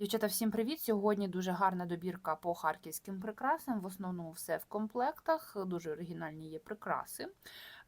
Дівчата, всім привіт! Сьогодні дуже гарна добірка по харківським прикрасам. В основному все в комплектах. Дуже оригінальні є прикраси.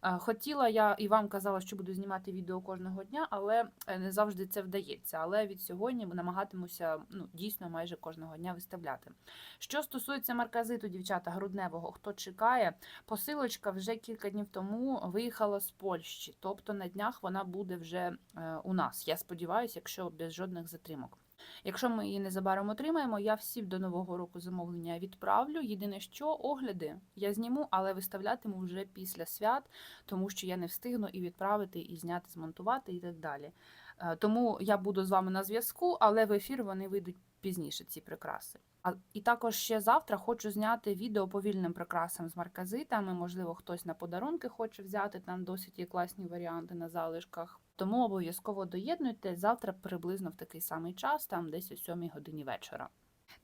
Е, Хотіла я і вам казала, що буду знімати відео кожного дня, але е, не завжди це вдається. Але від сьогодні намагатимуся ну, дійсно майже кожного дня виставляти. Що стосується марказиту, дівчата, грудневого, хто чекає, посилочка вже кілька днів тому виїхала з Польщі, тобто на днях вона буде вже е, у нас. Я сподіваюся, якщо без жодних затримок. Якщо ми її незабаром отримаємо, я всі до нового року замовлення відправлю. Єдине, що огляди я зніму, але виставлятиму вже після свят, тому що я не встигну і відправити, і зняти, змонтувати, і так далі. Е, Тому я буду з вами на зв'язку, але в ефір вони вийдуть пізніше, ці прикраси. А і також ще завтра хочу зняти відео по вільним прикрасам з марказитами. Можливо, хтось на подарунки хоче взяти. Там досить є класні варіанти на залишках. Тому обов'язково доєднуйте завтра приблизно в такий самий час, там десь о 7 годині вечора.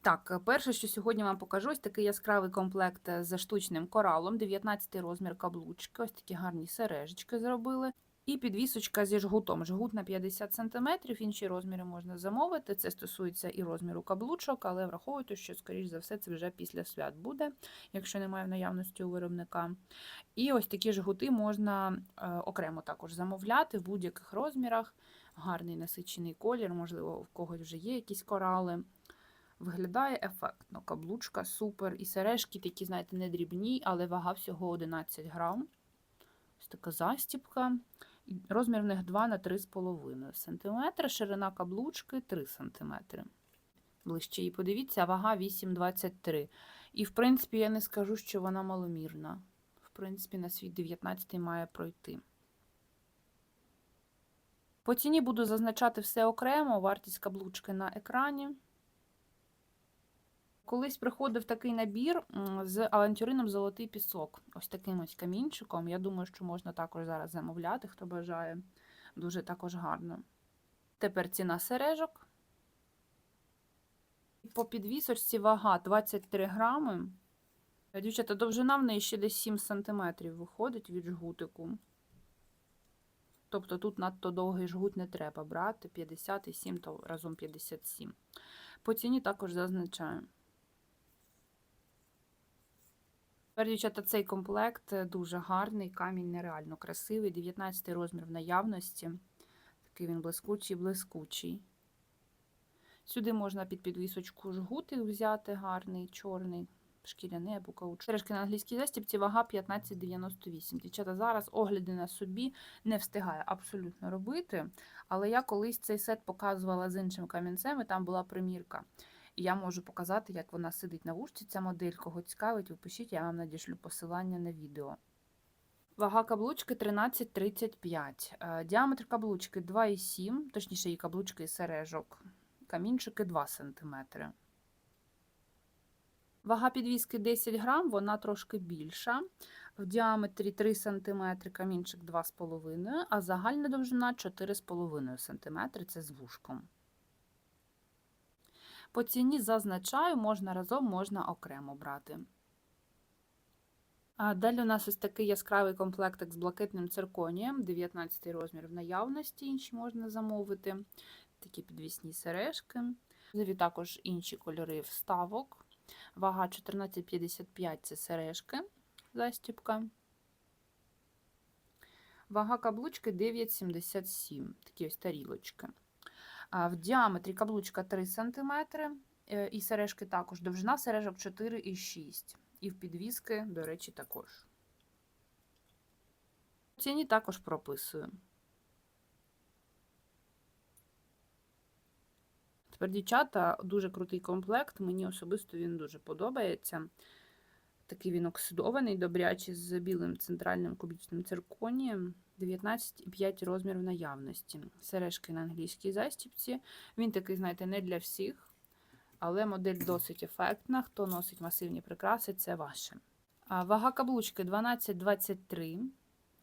Так, перше, що сьогодні вам покажу, ось такий яскравий комплект з штучним коралом, 19 розмір каблучки, ось такі гарні сережечки зробили. І підвісочка зі жгутом. Жгут на 50 см, інші розміри можна замовити. Це стосується і розміру каблучок, але враховуйте, що, скоріш за все, це вже після свят буде, якщо немає в наявності у виробника. І ось такі жгути можна е, окремо також замовляти в будь-яких розмірах. Гарний насичений колір, можливо, в когось вже є якісь корали. Виглядає ефектно. Каблучка супер. І сережки такі, знаєте, не дрібні, але вага всього 11 грам. Ось така застіпка. І Розмір в них 2 на 3,5 см, ширина каблучки 3 см. Ближче її подивіться, вага 8,23 І, в принципі, я не скажу, що вона маломірна. В принципі, на свій 19 має пройти. По ціні буду зазначати все окремо, вартість каблучки на екрані. Колись приходив такий набір з авантюрином Золотий пісок. Ось таким ось камінчиком. Я думаю, що можна також зараз замовляти, хто бажає. Дуже також гарно. Тепер ціна сережок. По підвісочці вага 23 грами. Дівчата, довжина в неї ще десь 7 см виходить від жгутику. Тобто тут надто довгий жгут не треба брати. 57, то разом 57. По ціні також зазначаю. Тепер, цей комплект е, дуже гарний, камінь нереально красивий, 19 розмір в наявності. Такий він блискучий, блискучий. Сюди можна під підвісочку жгути взяти гарний, чорний, шкіряний або каучук. Сережки на англійській застібці, вага 15,98. Дівчата, зараз огляди на собі не встигаю абсолютно робити, але я колись цей сет показувала з іншим камінцем, і там була примірка. І я можу показати, як вона сидить на вушці. Ця модель, кого цікавить, ви пишіть, я вам надішлю посилання на відео. Вага каблучки 13,35. Е, Діаметр каблучки 2,7, точніше, її каблучки і сережок. Камінчики 2 см. Вага підвіски 10 грам, вона трошки більша. В діаметрі 3 см, камінчик 2,5 а загальна довжина 4,5 см, це з вушком. По ціні зазначаю, можна разом, можна окремо брати. Далі у нас ось такий яскравий комплектик з блакитним цирконієм, 19 розмір в наявності, інші можна замовити. Такі підвісні сережки. Можливі також інші кольори вставок. Вага 14,55 це сережки, застіпка. Вага каблучки 9,77, такі ось тарілочки. В діаметрі каблучка 3 см, е, і сережки також. Довжина сережок 4,6 І в підвіски, до речі, також. Ціні також прописую. Тепер, дівчата, дуже крутий комплект. Мені особисто він дуже подобається. Такий він оксидований, добрячий, з білим центральним кубічним цирконієм. 19,5 розмір в наявності. Сережки на англійській застіпці. Він такий, знаєте, не для всіх, але модель досить ефектна. Хто носить масивні прикраси, це ваше. А Вага каблучки 12,23.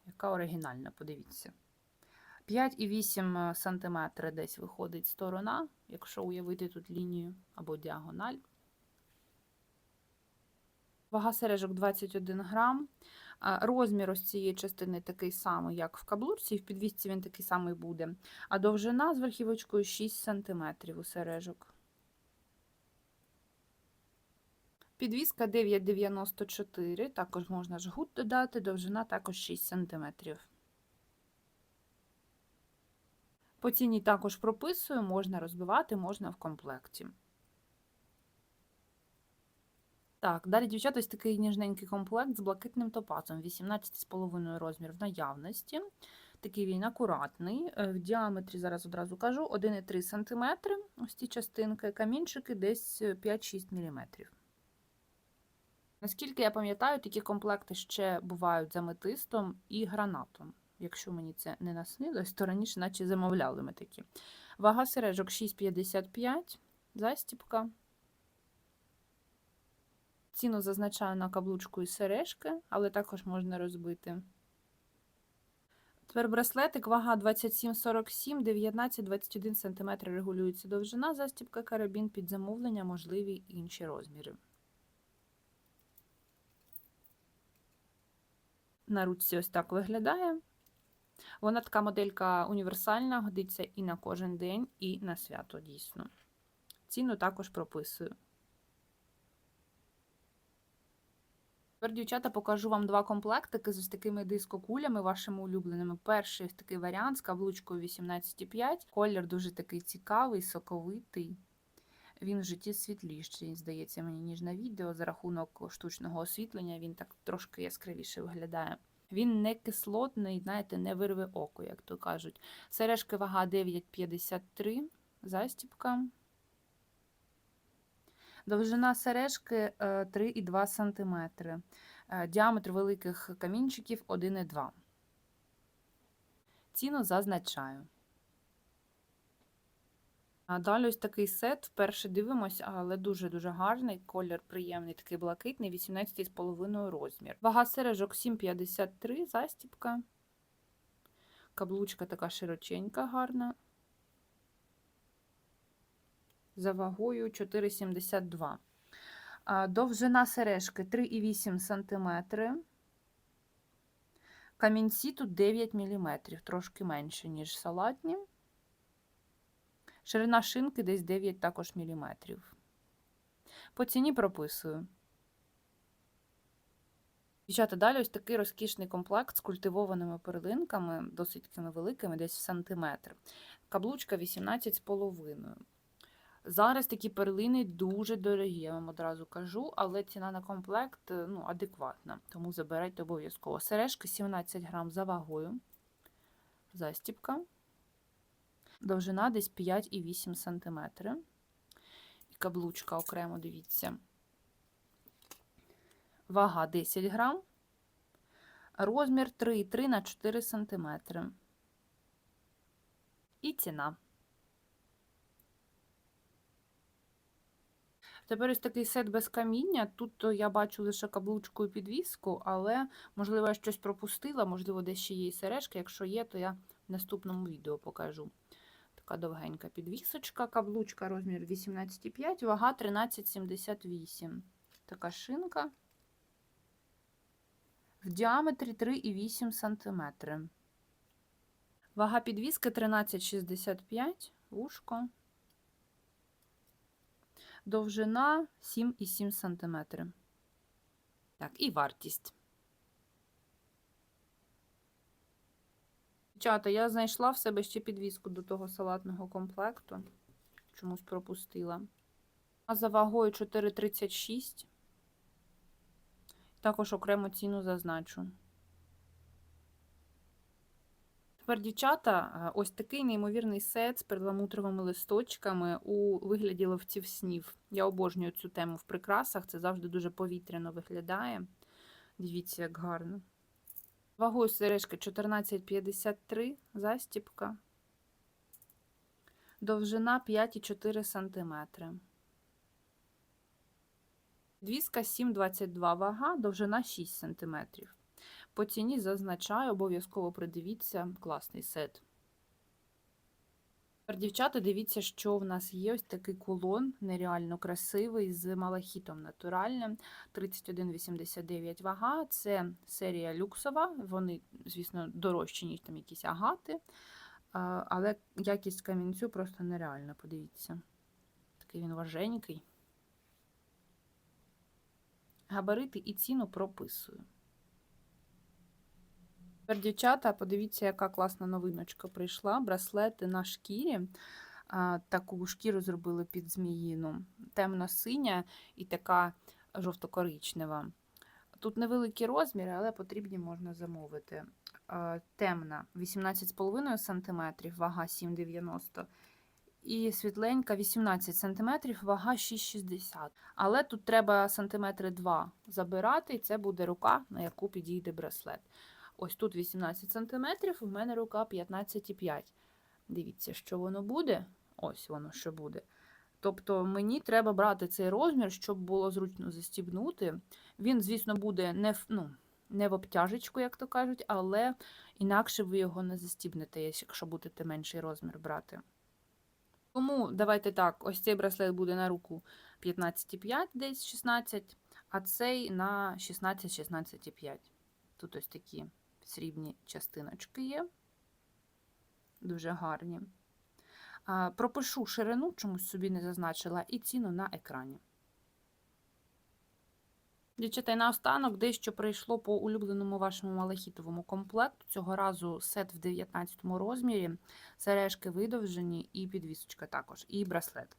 Яка оригінальна, подивіться. 5,8 см десь виходить сторона, якщо уявити тут лінію або діагональ. Вага сережок 21 грам. Розмір ось цієї частини такий самий, як в каблучці, в підвісці він такий самий буде. А довжина з верхівочкою 6 см у сережок. Підвіска 9,94, також можна жгут додати, довжина також 6 см. По ціні також прописую, можна розбивати, можна в комплекті. Так, далі, дівчата, ось такий ніжненький комплект з блакитним топазом, 18,5 розмір в наявності. Такий він акуратний. е, В діаметрі, зараз одразу кажу, 1,3 см. Ось ці частинки, камінчики десь 5-6 мм. Наскільки я пам'ятаю, такі комплекти ще бувають з аметистом і гранатом. Якщо мені це не наснилось, то раніше наче замовляли ми такі. Вага сережок 6,55, застіпка. Ціну зазначаю на каблучку і сережки, але також можна розбити. Тепер браслетик, вага 27,47, 19-21 см регулюється довжина, застіпка карабін під замовлення, можливі інші розміри. На ручці ось так виглядає. Вона така моделька універсальна, годиться і на кожен день, і на свято дійсно. Ціну також прописую. Тепер, дівчата, покажу вам два комплектики з ось такими дискокулями, вашими улюбленими. Перший такий варіант з каблучкою 18,5. Колір дуже такий цікавий, соковитий. Він в житті світліший, здається, мені, ніж на відео. За рахунок штучного освітлення він так трошки яскравіше виглядає. Він не кислотний, знаєте, не вирве око, як то кажуть. Сережки вага 9,53, застіпка. Довжина сережки 3,2 см. Діаметр великих камінчиків 1,2. Ціну зазначаю. Далі ось такий сет. Вперше дивимося, але дуже-дуже гарний. Колір приємний, такий блакитний, 18,5 розмір. Вага сережок 7,53, застіпка. Каблучка така широченька, гарна. За вагою 4,72. Довжина сережки 3,8 см. Камінці тут 9 мм, трошки менше, ніж салатні. Ширина шинки десь 9 також міліметрів. По ціні прописую. Дівчата, далі ось такий розкішний комплект з культивованими перлинками, досить великими, десь в сантиметр. Каблучка 18,5. Зараз такі перлини дуже дорогі, я вам одразу кажу, але ціна на комплект ну, адекватна, тому забирайте обов'язково. Сережки 17 грам за вагою. Застіпка. Довжина десь 5,8 см. І каблучка окремо, дивіться. Вага 10 грам. Розмір 3,3 на 4 см. І ціна. Тепер ось такий сет без каміння. Тут я бачу лише каблучку і підвіску, але, можливо, я щось пропустила, можливо, десь ще є сережки. Якщо є, то я в наступному відео покажу. Така довгенька підвісочка, каблучка розмір 18,5, вага 13,78. Така шинка. В діаметрі 3,8 см. Вага підвіски 13,65, вушко. Довжина 7,7 см. Так, і вартість. Дівчата, я знайшла в себе ще підвіску до того салатного комплекту. Чомусь пропустила. А за вагою 4,36. Також окрему ціну зазначу. Тепер, дівчата, ось такий неймовірний сет з перламутровими листочками у вигляді ловців снів. Я обожнюю цю тему в прикрасах, це завжди дуже повітряно виглядає. Дивіться, як гарно. Вагою сережки 14,53, застіпка. Довжина 5,4 см. Двіска 7,22 вага, довжина 6 см. По ціні зазначаю, обов'язково придивіться класний сет. Тепер, дівчата, дивіться, що в нас є ось такий кулон, нереально красивий, з малахітом натуральним. 31,89 вага. Це серія люксова. Вони, звісно, дорожчі, ніж там якісь агати. Але якість камінцю просто нереальна, подивіться. Такий він важенький. Габарити і ціну прописую. Тепер, дівчата, подивіться, яка класна новиночка прийшла. Браслети на шкірі. Таку шкіру зробили під зміїну. Темно-синя і така жовто-коричнева. Тут невеликі розміри, але потрібні можна замовити. Темна 18,5 см, вага 7,90 і світленька 18 см, вага 6,60 Але тут треба сантиметри 2 забирати, і це буде рука, на яку підійде браслет. Ось тут 18 см, у мене рука 15,5 Дивіться, що воно буде. Ось воно що буде. Тобто мені треба брати цей розмір, щоб було зручно застібнути. Він, звісно, буде не в, ну, не в обтяжечку, як то кажуть, але інакше ви його не застібнете, якщо будете менший розмір брати. Тому давайте так: ось цей браслет буде на руку 15,5, десь 16, а цей на 16-16,5. Тут ось такі срібні частиночки є. Дуже гарні. Пропишу ширину, чомусь собі не зазначила, і ціну на екрані. Дівчата, і наостанок дещо прийшло по улюбленому вашому малахітовому комплекту. Цього разу сет в 19 розмірі, сережки видовжені, і підвісочка також, і браслет.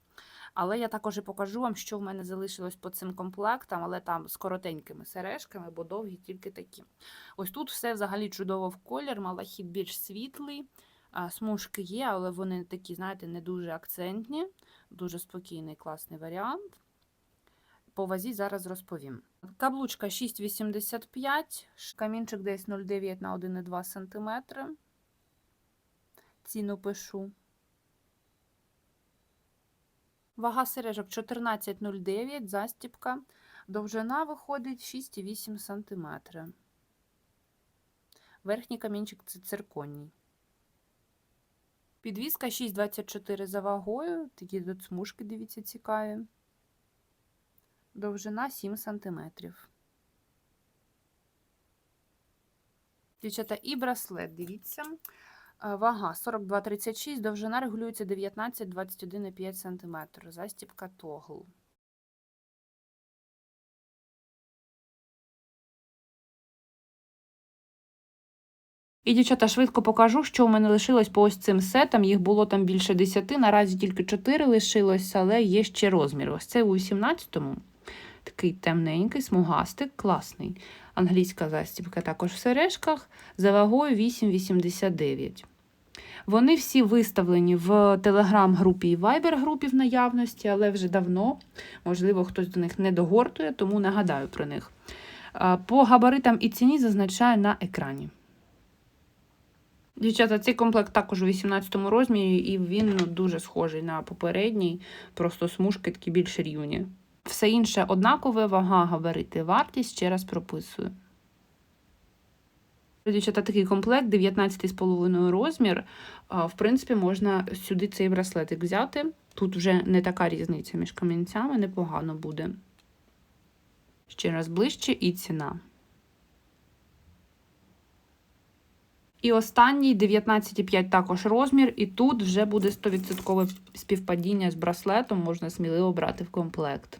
Але я також і покажу вам, що в мене залишилось по цим комплектам, але там з коротенькими сережками, бо довгі тільки такі. Ось тут все взагалі чудово в колір, малахіт більш світлий. Смужки є, але вони такі, знаєте, не дуже акцентні, дуже спокійний, класний варіант. По вазі зараз розповім. Каблучка 6,85, камінчик десь 0,9 на 1,2 см. Ціну пишу. Вага сережок 14,09, застіпка. Довжина виходить 6,8 см. Верхній камінчик це цирконій. Підвіска 6,24 за вагою. Такі тут смужки, дивіться, цікаві. Довжина 7 см. Дівчата, і браслет, дивіться. Вага 42,36, довжина регулюється 19-21,5 см. Застіпка тогл. І, дівчата, швидко покажу, що у мене лишилось по ось цим сетам. Їх було там більше 10, наразі тільки 4 лишилось, але є ще розмір. Ось це у 18-му. Такий темненький, смугастик, класний. Англійська застібка також в сережках за вагою 8,89. Вони всі виставлені в телеграм-групі і вайбер-групі в наявності, але вже давно, можливо, хтось до них не догортує, тому нагадаю про них. По габаритам і ціні зазначаю на екрані. Дівчата, цей комплект також у 18 розмірі, і він ну, дуже схожий на попередній, просто смужки такі більш рівні. Все інше однакове, вага, габарити, вартість, ще раз прописую. Дівчата, такий комплект, 19,5 розмір. В принципі, можна сюди цей браслетик взяти. Тут вже не така різниця між камінцями, непогано буде. Ще раз ближче і ціна. І останній 19,5 також розмір, і тут вже буде 100% співпадіння з браслетом, можна сміливо брати в комплект.